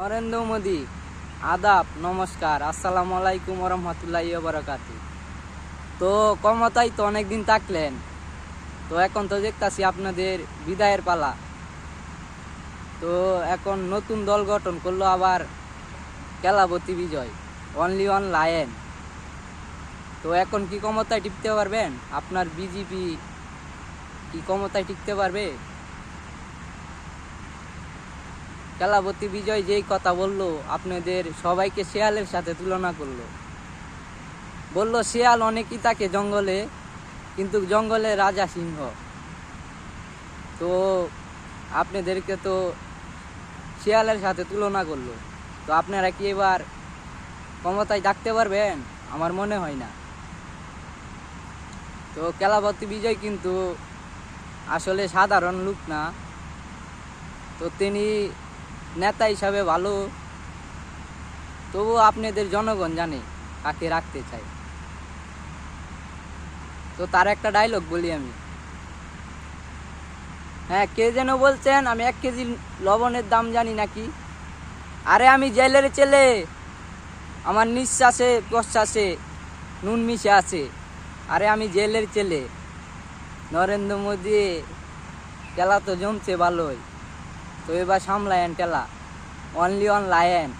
নরেন্দ্র মোদী, আদাব, নমস্কার, আসসালামু আলাইকুম রহমতুল্লাহ বারাকাত তো ক্ষমতায় তো অনেকদিন থাকলেন, তো এখন তো দেখতাছি আপনাদের বিদায়ের পালা। তো এখন নতুন দল গঠন করল আবার Kelabati Bijoy only on lion তো এখন কি ক্ষমতায় টিকতে পারবেন? আপনার বিজেপি কি ক্ষমতায় টিকতে পারবে? কেলাবতী বিজয় যেই কথা বলল, আপনাদের সবাইকে শেয়ালের সাথে তুলনা করল। বলল, শেয়াল অনেকই থাকে জঙ্গলে, কিন্তু জঙ্গলে রাজা সিংহ। তো আপনাদেরকে তো শেয়ালের সাথে তুলনা করল। তো আপনারা কি এবার ক্ষমতায় ডাকতে পারবেন? আমার মনে হয় না। তো কেলাবতী বিজয় কিন্তু আসলে সাধারণ লোক না। তো তিনি নেতা হিসাবে ভালো। তবু আপনাদের জনগণ জানে কাকে রাখতে চাই তো তার একটা ডায়লগ বলি আমি। হ্যাঁ কে যেন বলছেন, আমি এক কেজি লবণের দাম জানি নাকি? আরে আমি জেলের ছেলে। আমার নিঃশ্বাসে, প্রশ্বাসে নুন মিশে আছে। আরে আমি জেলের ছেলে। নরেন্দ্র মোদী, খেলা তো জমছে ভালোই। তো এবার সামলায়েন টেলা। Only on lion